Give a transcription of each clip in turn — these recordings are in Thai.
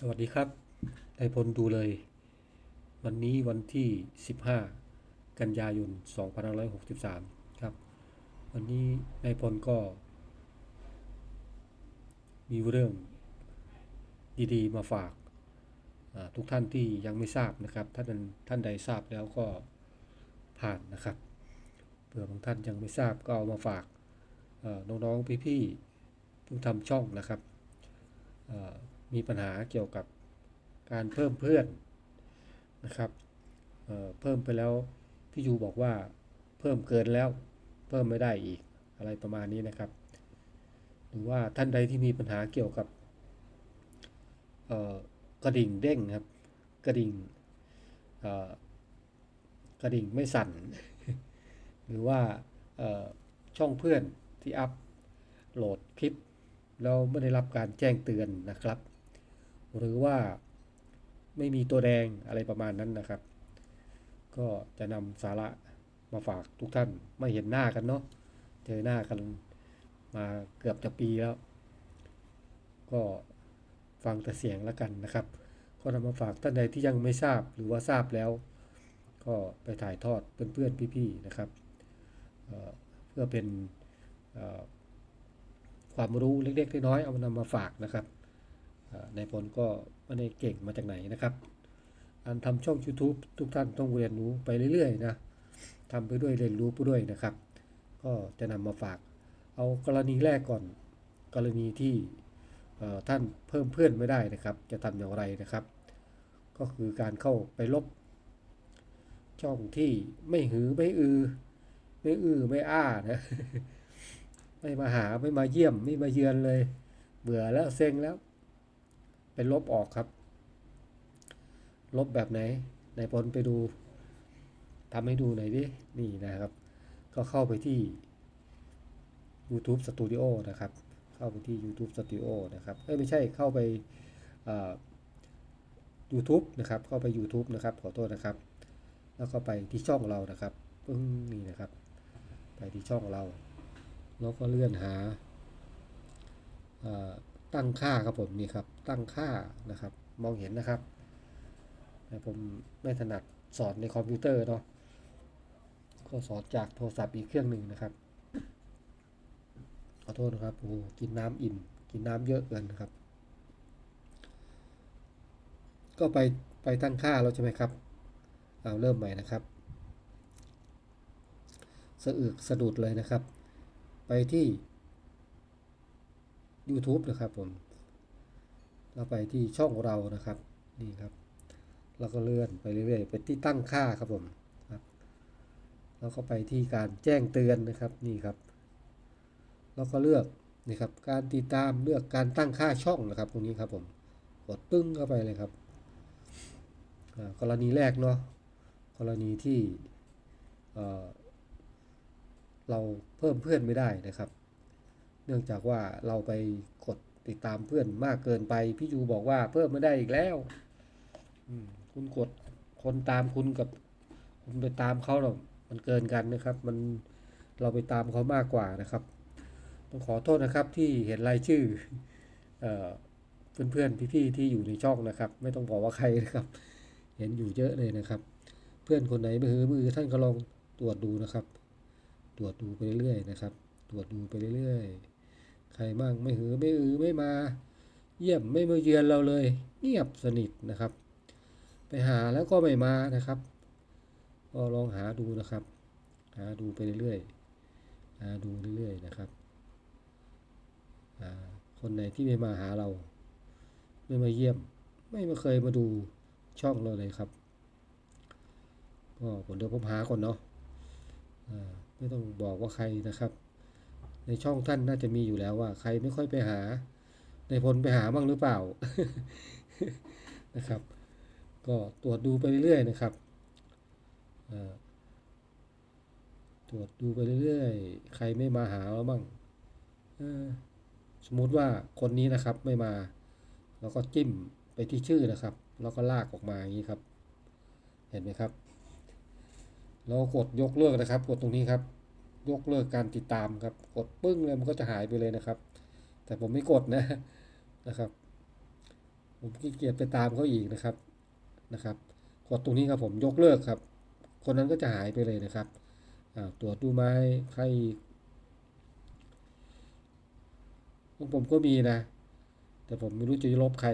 สวัสดีครับนายพลดูเลย วันนี้วันที่ 15 กันยายน 2563 ครับ วันนี้นายพลก็ มีเรื่องดีๆ มาฝาก ทุกท่านที่ยังไม่ทราบนะครับ ท่านท่านใดทราบแล้วก็ผ่านนะครับเผื่อบางท่านยังไม่ทราบก็เอามาฝากน้องๆพี่ๆเพิ่งทำช่องนะครับ มีปัญหาเกี่ยวกับการเพิ่มเพื่อนนะครับเเพิ่มไปแล้วพี่ยูบอกว่าเพิ่มเกินแล้วเพิ่มไม่ได้อีกอะไรประมาณนี้นะครับ หรือว่าท่านใดที่มีปัญหาเกี่ยวกับกระดิ่งเด้งครับ กระดิ่งกระดิ่งไม่สั่น หรือว่าช่องเพื่อนที่อัพโหลดคลิป แล้วไม่ได้รับการแจ้งเตือนนะครับ หรือว่าไม่มีตัวแดงอะไรประมาณนั้นนะครับ ก็จะนำสาระมาฝากทุกท่านไม่เห็นหน้ากันเนาะเจอหน้ากันมาเกือบจะปีแล้ว ก็ฟังแต่เสียงแล้วกันนะครับ ก็นำมาฝากท่านใดที่ยังไม่ทราบหรือว่าทราบแล้ว ก็ไปถ่ายทอดเพื่อนๆพี่ๆนะครับเพื่อเป็นความรู้เล็กๆน้อยๆเอามานำมาฝากนะครับ นายพลก็ไม่ได้เก่งมาจากไหนนะครับการทำช่อง YouTube ทุกท่านต้องเรียนรู้ไปเรื่อยๆนะทำไปด้วยเรียนรู้ไปด้วยนะครับ ก็จะนำมาฝาก เอากรณีแรกก่อน กรณีที่ท่านเพิ่มเพื่อนไม่ได้นะครับ จะทำอย่างไรนะครับ ก็คือการเข้าไปลบ ช่องที่ไม่หือไม่อือ ไม่อือไม่อ้านะไม่มาหาไม่มาเยี่ยมไม่มาเยือนเลย เบื่อแล้วเซ็งแล้ว ไปลบออกครับ ลบแบบไหนนายพลไปดูทำให้ดูหน่อยดิ นี่นะครับ ก็เข้าไปที่ YouTube Studio นะครับ เข้าไปที่ YouTube Studio นะครับเอ้ไม่ใช่เข้าไปอ่อ YouTube นะครับ เข้าไป YouTube นะครับ ขอโทษนะครับ แล้วก็ไปที่ช่องเรานะครับปึ้งนี่นะครับ ไปที่ช่องเรา แล้วก็เลื่อนหา ตั้งค่าครับผมนี่ครับ ตั้งค่านะครับ มองเห็นนะครับผมไม่ถนัดสอนในคอมพิวเตอร์เนาะก็สอนจากโทรศัพท์อีกเครื่องหนึ่งนะครับขอโทษนะครับโอ้กินน้ำอิ่ม กินน้ำเยอะเกินนะครับ ก็ไปไปตั้งค่าแล้วใช่ไหมครับเอาเริ่มใหม่นะครับสะอึกสะดุดเลยนะครับ ไปที่ YouTube นะครับผม เราไปที่ช่องเรานะครับ นี่ครับแล้วก็เลื่อนไปเรื่อยๆเป็นที่ตั้งค่าครับผมครับแล้วก็ไปที่การแจ้งเตือนนะครับ นี่ครับแล้วก็เลือกนี่ครับ การติดตามเลือกการตั้งค่าช่องนะครับ ตรงนี้ครับผม กดปึ้งเข้าไปเลยครับ กรณีแรกเนาะ กรณีที่เเราเพิ่มเพื่อนไม่ได้นะครับ เนื่องจากว่าเราไปกดติดตามเพื่อนมากเกินไป พี่ยูบอกว่าเพิ่มไม่ได้อีกแล้วคุณกดคนตามคุณกับ คุณไปตามเขาหรอกมันเกินกันนะครับ มันเราไปตามเขามากกว่านะครับต้องขอโทษนะครับที่เห็นรายชื่อเอ่อเพื่อนๆพี่ๆที่อยู่ในช่องนะครับ ไม่ต้องบอกว่าใครนะครับ เห็นอยู่เยอะเลยนะครับ เพื่อนคนไหนไม่หือมือท่านก็ลองตรวจดูนะครับ ตรวจดูไปเรื่อยๆนะครับ ตรวจดูไปเรื่อยๆ ใครบ้างไม่หือไม่อือไม่มา เยี่ยมไม่มาเยือนเราเลย เงียบสนิทนะครับ ไปหาแล้วก็ไม่มานะครับก็ลองหาดูนะครับ หาดูไปเรื่อยๆหาดูเรื่อยๆนะครับคนไหนที่ไม่มาหาเรา ไม่มาเยี่ยม ไม่มาเคยมาดูช่องเราเลยครับก็ผมเดี๋ยวผมหาก่อนเนาะไม่ต้องบอกว่าใครนะครับ ในช่องท่านน่าจะมีอยู่แล้วว่า ใครไม่ค่อยไปหา ในพลไปหาบ้างหรือเปล่านะครับ ก็ตรวจดูไปเรื่อยๆนะครับตรวจดูไปเรื่อยๆ ใครไม่มาหาเราบ้างสมมุติว่าคนนี้นะครับไม่มาแล้วก็จิ้มไปที่ชื่อนะครับ แล้วก็ลากออกมาอย่างนี้ครับ เห็นไหมครับแล้วกดยกเลิกนะครับ กดตรงนี้ครับ ยกเลิกการติดตามครับ กดปึ้งเลยมันก็จะหายไปเลยนะครับ แต่ผมไม่กดนะนะครับ ผมขี้เกียจไปตามเขาอีกนะครับนะครับ กดตรงนี้ครับผมยกเลิกครับ คนนั้นก็จะหายไปเลยนะครับอ่าตรวจดูไหมใครของผมก็มีนะ แต่ผมไม่รู้จะลบใคร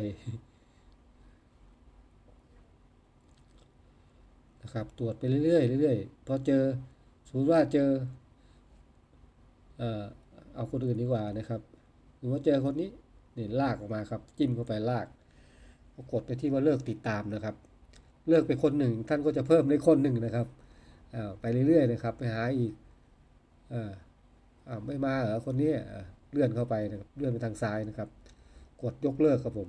นะครับตรวจไปเรื่อยๆเรื่อยๆพอเจอสมมติว่าเจอ เอ่อเอาคนอื่นดีกว่านะครับหรือว่าเจอคนนี้เนี่ยลากออกมาครับ จิ้มเข้าไปลากกดไปที่ว่าเลิกติดตามนะครับ เลือกไปคนหนึ่งท่านก็จะเพิ่มได้คนหนึ่งนะครับไปเรื่อยๆนะครับ ไปหาอีกออ่าไม่มาเหรอคนนี้เลื่อนเข้าไปนะครับเลื่อนไปทางซ้ายนะครับ กดยกเลิกครับผม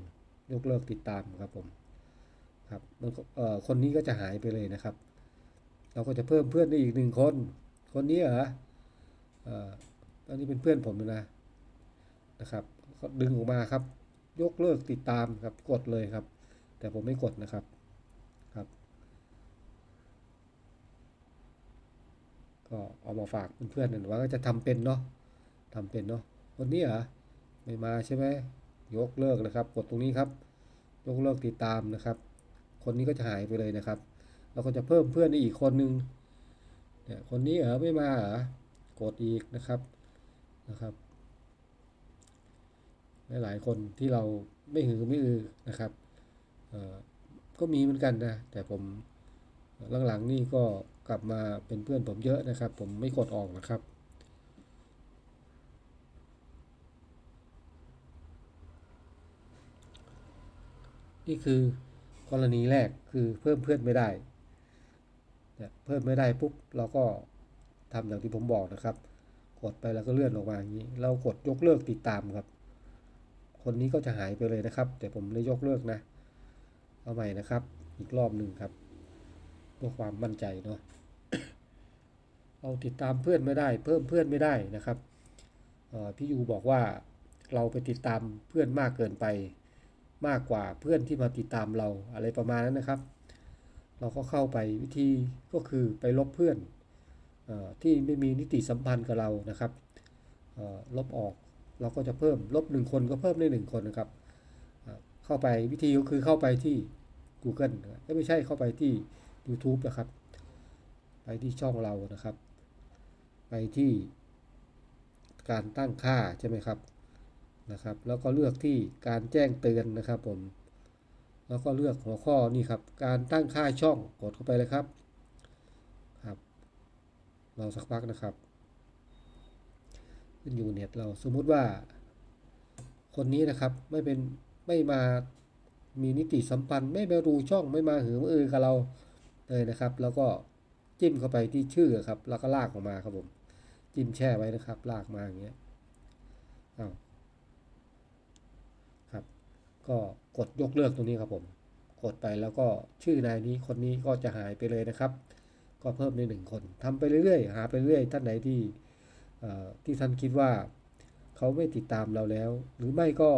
ยกเลิกติดตามครับผมครับมันคนนี้ก็จะหายไปเลยนะครับ เราก็จะเพิ่มเพื่อนได้อีกหนึ่งคน คนนี้เหรอ อันนี้เป็นเพื่อนผมนะนะครับก็ดึงออกมาครับ ยกเลิกติดตามครับกดเลยครับ แต่ผมไม่กดนะครับครับ ก็เอามาฝากเพื่อนๆหน่อยว่าก็จะทำเป็นเนาะทำเป็นเนาะคนนี้เหรอไม่มาใช่ไหมยกเลิกนะครับ กดตรงนี้ครับ ยกเลิกติดตามนะครับ คนนี้ก็จะหายไปเลยนะครับเราก็จะเพิ่มเพื่อนได้อีกคนนึงเนี่ยคนนี้เหรอไม่มาเหรอกดอีกนะครับ นะครับหลายๆคนที่เราไม่หือไม่อือนะครับก็มีเหมือนกันนะแต่ผมหลังๆนี่ก็กลับมาเป็นเพื่อนผมเยอะนะครับ ผมไม่กดออกนะครับนี่คือกรณีแรกคือเพิ่มเพื่อนไม่ได้ เพิ่มไม่ได้ปุ๊บเราก็ทำอย่างที่ผมบอกนะครับ ดไปแล้วก็เลื่อนออกมาอย่างนี้ เรากดยกเลิกติดตามครับ คนนี้ก็จะหายไปเลยนะครับ แต่ผมได้ยกเลิกนะ เอาใหม่นะครับ อีกรอบหนึ่งครับเพื่อความมั่นใจเนาะเราติดตามเพื่อนไม่ได้ เพิ่มเพื่อนไม่ได้นะครับพี่ยูบอกว่าเราไปติดตามเพื่อนมากเกินไป มากกว่าเพื่อนที่มาติดตามเราอะไรประมาณนั้นนะครับ เราก็เข้าไปวิธีก็คือไปลบเพื่อน ที่ไม่มีนิติสัมพันธ์กับเรานะครับลบออกเราก็จะเพิ่มลบหนึ่งคนก็เพิ่มได้หนึ่งคนนะครับเเข้าไปวิธีก็คือเข้าไปที่ Google นะครับเอ้ยไม่ใช่เข้าไปที่ YouTube นะครับ ไปที่ช่องเรานะครับ ไปที่การตั้งค่าใช่ไหมครับนะครับ แล้วก็เลือกที่การแจ้งเตือนนะครับผม แล้วก็เลือกหัวข้อนี่ครับ การตั้งค่าช่องกดเข้าไปเลยครับ เราสักพักนะครับ ขึ้นอยู่เน็ตเราสมมุติว่า คนนี้นะครับไม่เป็นไม่มามีนิติสัมพันธ์ ไม่มาดูช่องไม่มาหือมาอือกับเราเลยนะครับ แล้วก็จิ้มเข้าไปที่ชื่อครับ แล้วก็ลากออกมาครับผม จิ้มแช่ไว้นะครับ ลากมาอย่างเงี้ยอ้าวครับ ก็กดยกเลิกตรงนี้ครับผม กดไปแล้วก็ชื่อนายนี้คนนี้ก็จะหายไปเลยนะครับ ก็เพิ่มในหนึ่งคนทำไปเรื่อยๆ หาไปเรื่อยท่านไหนที่ที่ท่านคิดว่าเขาไม่ติดตามเราแล้ว หรือไม่ก็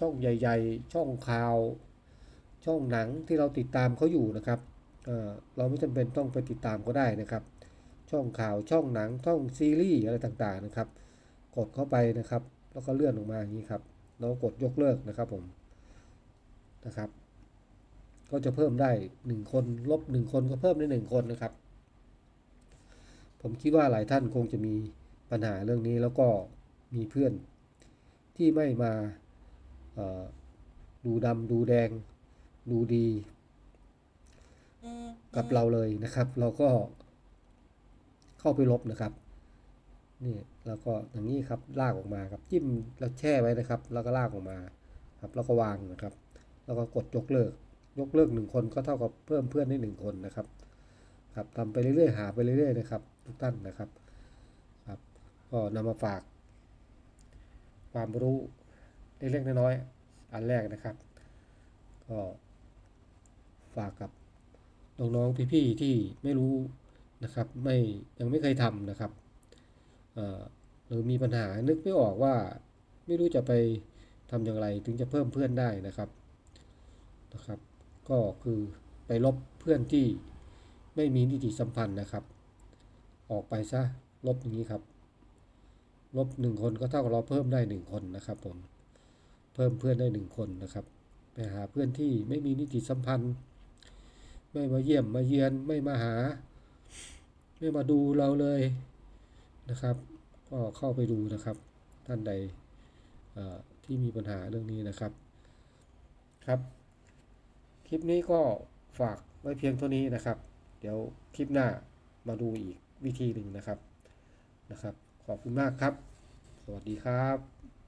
ช่องใหญ่ ๆ ช่องข่าว ช่องหนังที่เราติดตามเขาอยู่นะครับเเราไม่จำเป็นต้องไปติดตามก็ได้นะครับ ช่องข่าวช่องหนังช่องซีรีส์อะไรต่างๆนะครับ กดเข้าไปนะครับ แล้วก็เลื่อนออกมาอย่างนี้ครับ เรากดยกเลิกนะครับผมนะครับ ก็จะเพิ่มได้ 1 คนลบ 1 คนก็เพิ่มได้ 1 คนนะครับ ผมคิดว่าหลายท่านคงจะมีปัญหาเรื่องนี้แล้วก็มีเพื่อนที่ไม่มาดูดำดูแดง ดูดี กับเราเลยนะครับ เราก็เข้าไปลบนะครับนี่แล้วก็อย่างนี้ครับลากออกมาครับจิ้มแล้วแช่ไว้นะครับ แล้วก็ลากออกมาครับ แล้วก็วางนะครับ แล้วก็กดยกเลิก ยกเลิกหนึ่งคนก็เท่ากับเพิ่มเพื่อนได้หนึ่งคนนะครับ ครับทำไปเรื่อยๆ หาไปเรื่อยๆนะครับ ทุกท่านนะครับ ครับ ก็นำมาฝาก ความรู้เล็กๆน้อยๆอันแรกนะครับ ก็ฝากกับน้องๆพี่ๆที่ไม่รู้นะครับ ไม่ยังไม่เคยทำนะครับหรือมีปัญหานึกไม่ออกว่าไม่รู้จะไปทำอย่างไรถึงจะเพิ่มเพื่อนได้นะครับนะครับ ก็คือไปลบเพื่อนที่ไม่มีนิติสัมพันธ์นะครับ ออกไปซะลบอย่างนี้ครับ ลบหนึ่งคนก็เท่ากับเราเพิ่มได้หนึ่งคนนะครับผม เพิ่มเพื่อนได้หนึ่งคนนะครับ ไปหาเพื่อนที่ไม่มีนิติสัมพันธ์ ไม่มาเยี่ยมมาเยือนไม่มาหา ไม่มาดูเราเลยนะครับ ก็เข้าไปดูนะครับ ท่านใดที่มีปัญหาเรื่องนี้นะครับ ครับ ลิปนี้ก็ฝากไว้เพียงเท่านี้นะครับ เดี๋ยวคลิปหน้ามาดูอีกวิธีหนึ่งนะครับนะครับ ขอบคุณมากครับ สวัสดีครับ